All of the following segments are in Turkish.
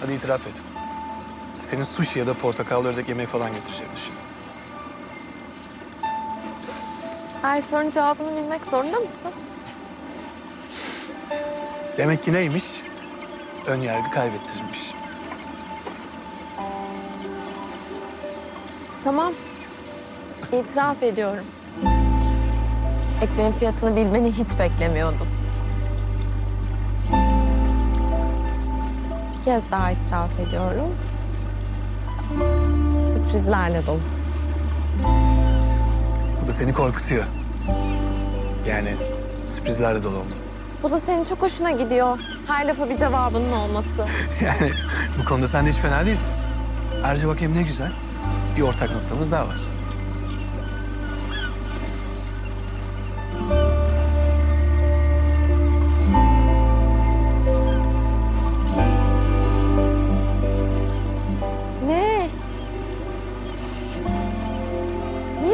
Hadi itiraf et. Senin sushi ya da portakal ördek yemeği falan getireceğim şimdi. Her sorunun cevabını bilmek zorunda mısın? Demek ki neymiş? Ön yargı kaybettirilmiş. Tamam. İtiraf ediyorum. Ekmeğin fiyatını bilmeni hiç beklemiyordum. Kez daha itiraf ediyorum. Sürprizlerle dolusun. Bu da seni korkutuyor. Yani sürprizlerle dolu oldu. Bu da senin çok hoşuna gidiyor. Her lafa bir cevabının olması. Yani bu konuda sen de hiç fena değilsin. Ayrıca bak hem ne güzel. Bir ortak noktamız daha var.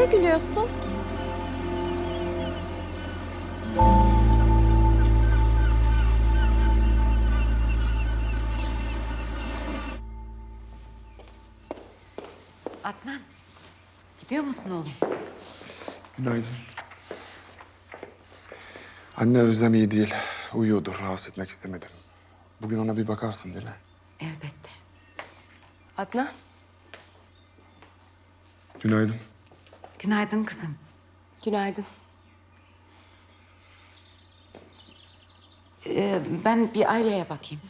Niye gülüyorsun? Adnan, gidiyor musun oğlum? Günaydın. Anne Özlem iyi değil. Uyuyordur. Rahatsız etmek istemedim. Bugün ona bir bakarsın değil mi? Elbette. Adnan, Günaydın. Günaydın kızım. günaydın. Ee, ben bir Alya'ya bakayım.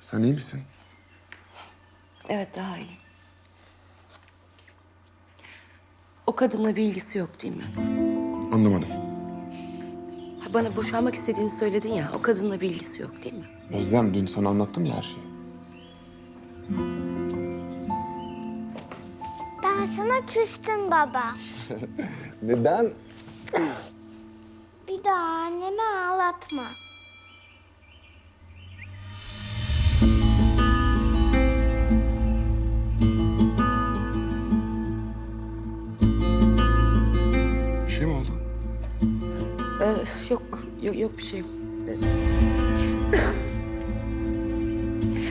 Sen iyi misin? Evet, daha iyi. O kadınla bir ilgisi yok değil mi? Anlamadım. Bana boşanmak istediğini söyledin ya, o kadınla bir ilgisi yok değil mi? Özlem dün sana anlattım ya her şeyi. Ben sana küstüm baba. Neden? Bir daha annemi ağlatma. Yok, yok, yok bir şey.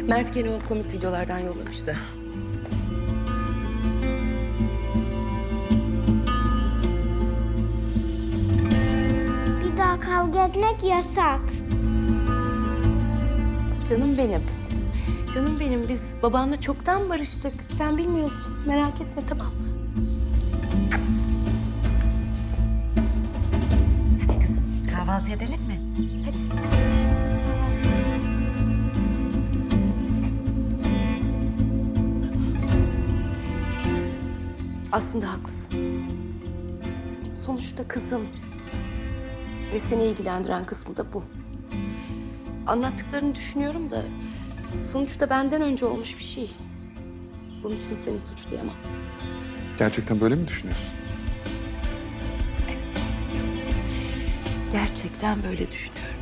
Mert gene o komik videolardan yollamıştı. Bir daha kavga etmek yasak. Canım benim. Canım benim, biz babanla çoktan barıştık. Sen bilmiyorsun, merak etme tamam mı? Kahvaltı edelim mi? Hadi. Aslında haklısın. Sonuçta kızım. Ve seni ilgilendiren kısmı da bu. Anlattıklarını düşünüyorum da sonuçta benden önce olmuş bir şey. Bunun için seni suçlayamam. Gerçekten böyle mi düşünüyorsun? Gerçekten böyle düşünüyorum.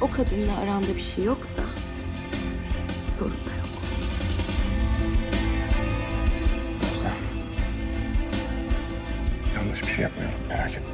O kadınla aranda bir şey yoksa sorun da yok. Özlem. Yanlış bir şey yapmıyorum merak etme.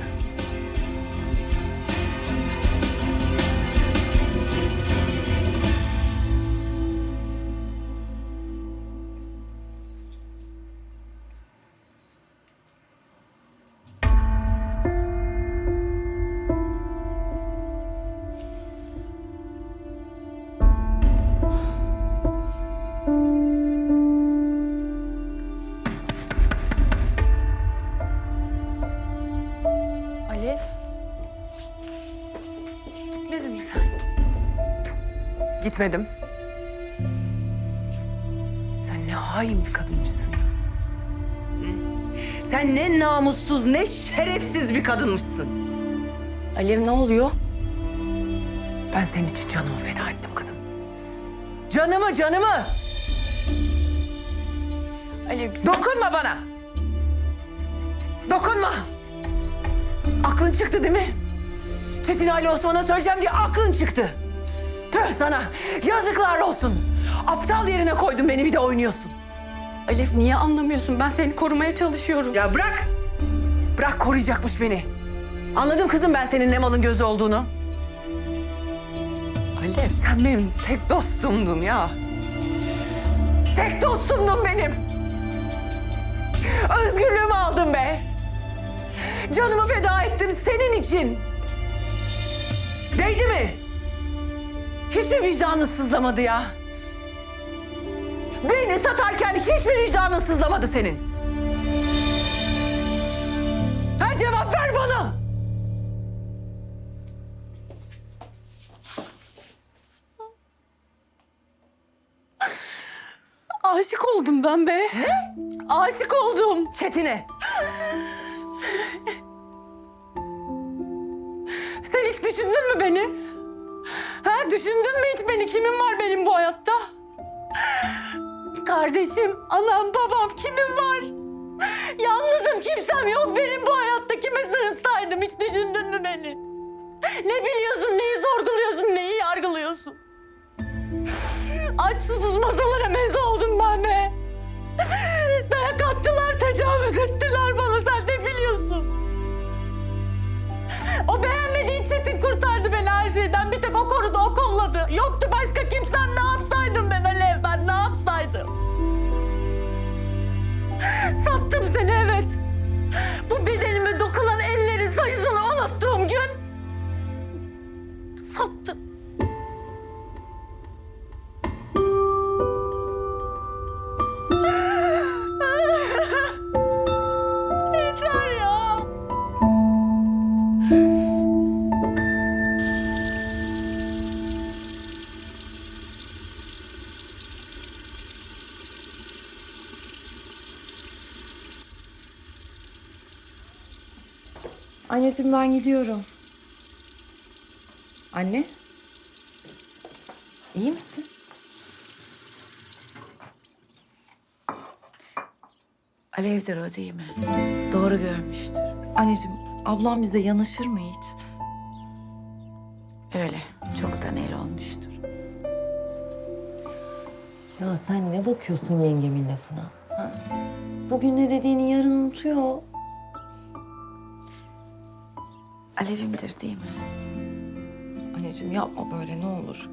Gitmedim. Sen ne hain bir kadınmışsın. Sen ne namussuz, ne şerefsiz bir kadınmışsın. Alev ne oluyor? Ben senin için canımı feda ettim kızım. Canımı, canımı! Alev biz... Dokunma bana! Dokunma! Aklın çıktı değil mi? Çetin Ali Osman'a söyleyeceğim diye aklın çıktı. Tüh sana! Yazıklar olsun! Aptal yerine koydun beni bir de oynuyorsun. Alev niye anlamıyorsun? Ben seni korumaya çalışıyorum. Ya bırak! Bırak koruyacakmış beni. Anladım kızım ben senin ne malın gözü olduğunu. Alev sen benim tek dostumdun ya. Tek dostumdun benim. Özgürlüğümü aldım be. Canımı feda ettim senin için. Değdi mi? Hiç mi vicdanın sızlamadı ya? Beni satarken hiç mi vicdanın sızlamadı senin? Ha cevap ver bana! Aşık oldum ben be. Aşık oldum. Çetine. Sen hiç düşündün mü beni? Düşündün mü hiç beni? Kimim var benim bu hayatta? Kardeşim, anam, babam kimim var? Yalnızım, kimsem yok benim bu hayatta. Kime sığınsaydım hiç düşündün mü beni? Ne biliyorsun, neyi sorguluyorsun, neyi yargılıyorsun? Aç susuz masalara meze oldum ben beğenmediğin Çetin kurtardı beni her şeyden. Bir tek o korudu, o kolladı. Yoktu başka kimsem. Ne yapsaydım ben Alev? Ben ne yapsaydım? Sattım seni evet. Bu bedenime dokunan ellerin sayısını unuttuğum gün... Sattım. Anneciğim ben gidiyorum. Anne. İyi misin? Alevdir o değil mi? Doğru görmüştür. Anneciğim ablam bize yanaşır mı hiç? Öyle. Çoktan el olmuştur. Ya sen ne bakıyorsun yengemin lafına? Ha? Bugün ne dediğini yarın unutuyor. Alevimdir değil mi? Anneciğim yapma böyle ne olur.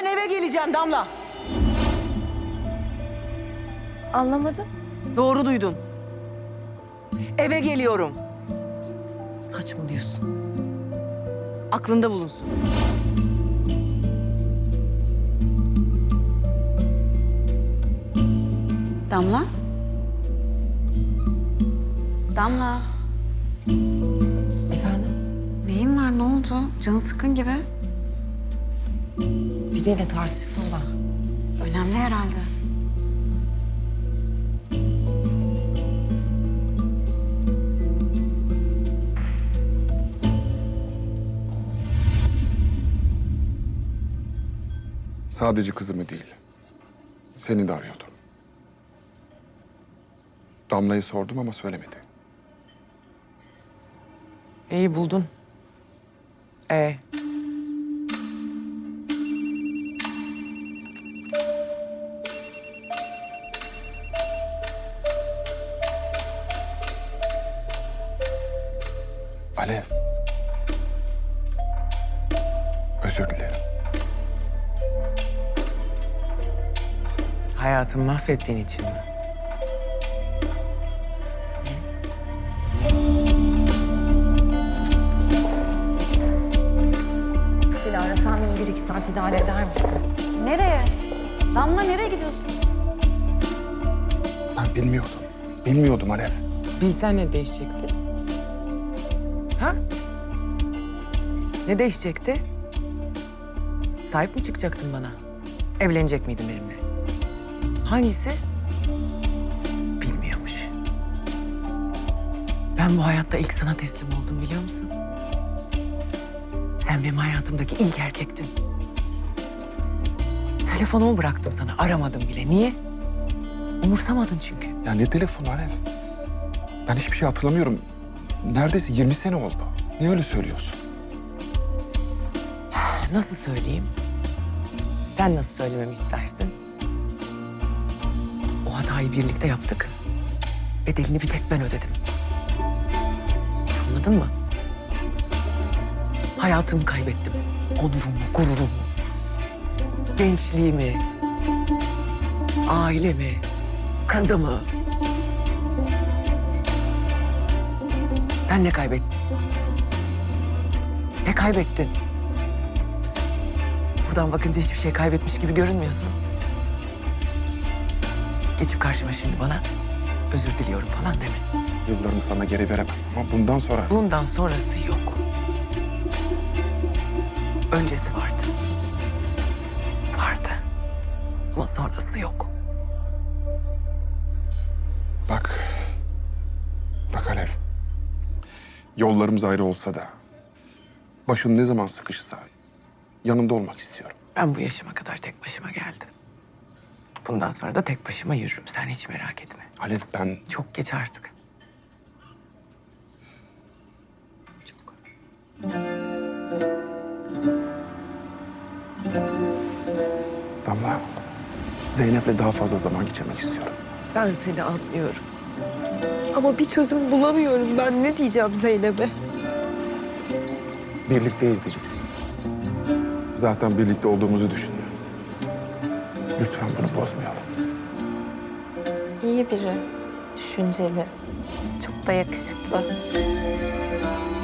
Ben eve geleceğim Damla. Anlamadım. Doğru duydun. Eve geliyorum. Saçmalıyorsun. Aklında bulunsun. Damla? Damla. Efendim? Neyin var? Ne oldu? Canı sıkın gibi. Biriyle tartıştım da. Önemli herhalde. Sadece kızımı değil. Seni de arıyordum. Damla'yı sordum ama söylemedi. İyi buldun. Ee, hayatımı mahvettiğin için mi? Dilara sen beni bir iki saat idare eder misin? Nereye? Damla nereye gidiyorsun? Ben bilmiyordum. Bilmiyordum Alev. Bilsen ne değişecekti? Ha? Ne değişecekti? Sahip mi çıkacaktın bana? Evlenecek miydin benimle? Hangisi? Bilmiyormuş. Ben bu hayatta ilk sana teslim oldum biliyor musun? Sen benim hayatımdaki ilk erkektin. Telefonumu bıraktım sana, aramadım bile. Niye? Umursamadın çünkü. Ya ne telefonu Alev? Ben hiçbir şey hatırlamıyorum. Neredeyse 20 sene oldu. Niye öyle söylüyorsun? Nasıl söyleyeyim? Sen nasıl söylememi istersin? Hatayı birlikte yaptık. Bedelini bir tek ben ödedim. Anladın mı? Hayatımı kaybettim. Onurumu, gururumu. Gençliğimi. Ailemi. Kızımı. Sen ne kaybettin? Ne kaybettin? Buradan bakınca hiçbir şey kaybetmiş gibi görünmüyorsun. Geçip karşıma şimdi bana özür diliyorum falan deme. Yıllarımı sana geri veremem ama bundan sonra... Bundan sonrası yok. Öncesi vardı. Vardı. Ama sonrası yok. Bak. Bak Alev. Yollarımız ayrı olsa da... ...başın ne zaman sıkışsa... ...yanında olmak istiyorum. Ben bu yaşıma kadar tek başıma geldim. Bundan sonra da tek başıma yürürüm. Sen hiç merak etme. Alev ben... Çok geç artık. Çok. Damla... ...Zeynep'le daha fazla zaman geçirmek istiyorum. Ben seni anlıyorum. Ama bir çözüm bulamıyorum ben. Ne diyeceğim Zeynep'e? Birlikteyiz diyeceksin. Zaten birlikte olduğumuzu düşünüyorum. Lütfen bunu bozmayalım. İyi biri. Düşünceli. Çok da yakışıklı.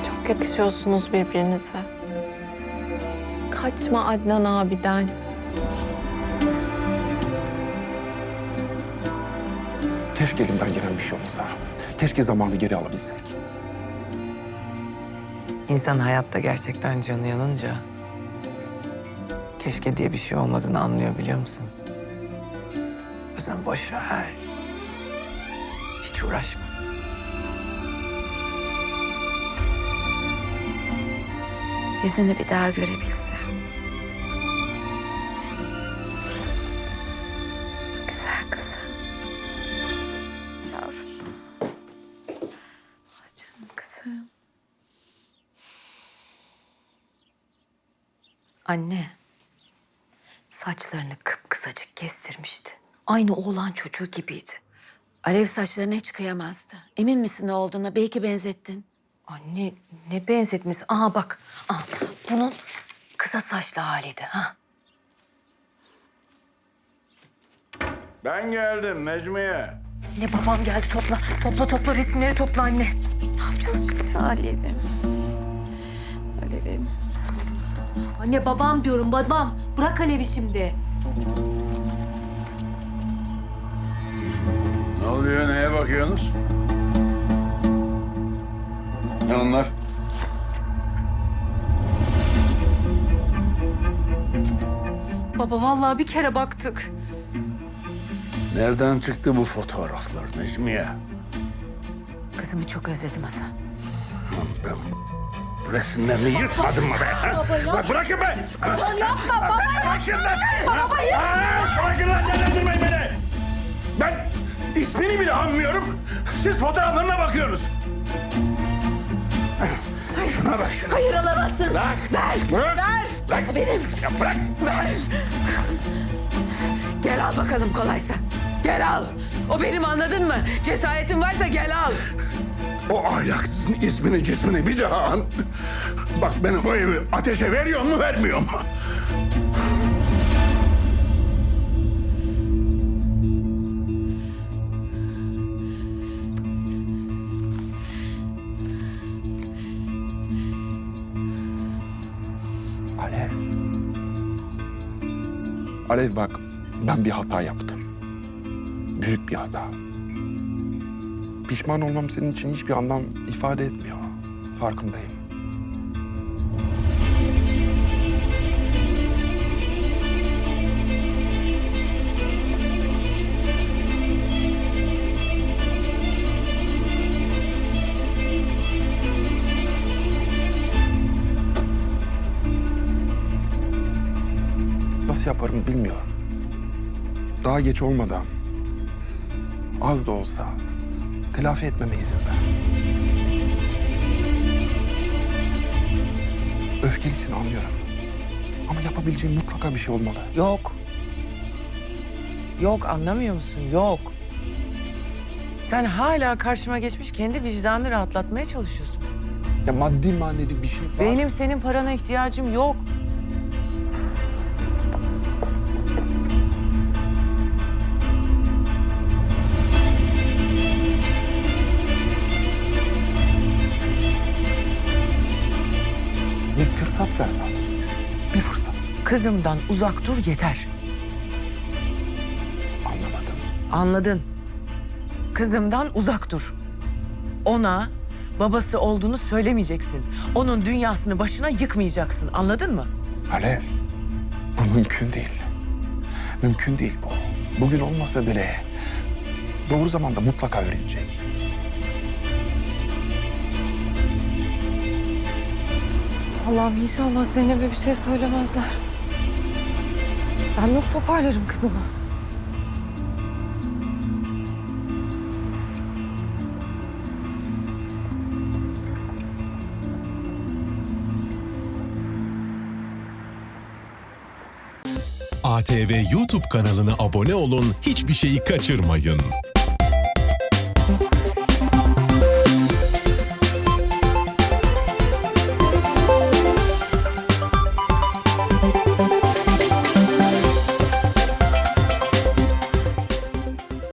Çok yakışıyorsunuz birbirinize. Kaçma Adnan abiden. Keşke elimden gelen bir şey olsa. Keşke zamanı geri alabilsek. İnsan hayatta gerçekten canı yanınca keşke diye bir şey olmadığını anlıyor biliyor musun? Yüzden boş ver. Hiç uğraşma. Yüzünü bir daha görebilse. Güzel kızım. Yavrum. Ah, Canım kızım. Anne. Saçlarını kıpkısacık kestirmişti. Aynı oğlan çocuğu gibiydi. Alev saçlarına hiç kıyamazdı. Emin misin ne olduğuna? Belki benzettin. Anne ne benzetmesi? Aha bak. Aha, bunun kısa saçlı haliydi. Ha. Ben geldim Necmiye. Ne babam geldi topla. Topla topla resimleri topla anne. Ne yapacağız şimdi? Alev'im. Alev'im. Anne babam diyorum babam. Bırak Alev'i şimdi. Ne oluyor neye bakıyorsunuz? Ne onlar? Baba vallahi bir kere baktık. Nereden çıktı bu fotoğraflar Necmiye? Kızımı çok özledim Hasan. Ben resimlerini yırtmadım mı be? ha? Bak bırakın be! Baba yapma baba Bırakın lan! Baba yapma! Bırakın lan delirtmeyin beni! İsmini bile anmıyorum. Siz fotoğraflarına bakıyorsunuz. Şuna bak şuna. Hayır alamazsın. Bırak. Ver. Bırak. Ver. Bırak. Benim. Ya bırak. Ver. Gel al bakalım kolaysa. Gel al. O benim anladın mı? Cesaretin varsa gel al. O ahlaksızın ismini cismini bir daha an. Bak beni bu evi ateşe veriyor mu vermiyor mu? Alev bak ben bir hata yaptım. Büyük bir hata. Pişman olmam senin için hiçbir anlam ifade etmiyor. Farkındayım. Yaparım bilmiyorum. Daha geç olmadan az da olsa telafi etmeme izin ver. Öfkelisin anlıyorum. Ama yapabileceğim mutlaka bir şey olmalı. Yok. Yok anlamıyor musun? Yok. Sen hala karşıma geçmiş kendi vicdanını rahatlatmaya çalışıyorsun. Ya maddi manevi bir şey var. Benim senin parana ihtiyacım yok. Bir fırsat ver sadece. Bir fırsat. Kızımdan uzak dur yeter. Anlamadım. Anladın. Kızımdan uzak dur. Ona babası olduğunu söylemeyeceksin. Onun dünyasını başına yıkmayacaksın. Anladın mı? Alev, bu mümkün değil. Mümkün değil bu. Bugün olmasa bile doğru zamanda mutlaka öğrenecek. Allah'ım inşallah Zeynep'e bir şey söylemezler. Ben nasıl toparlarım kızımı? ATV YouTube kanalına abone olun, hiçbir şeyi kaçırmayın.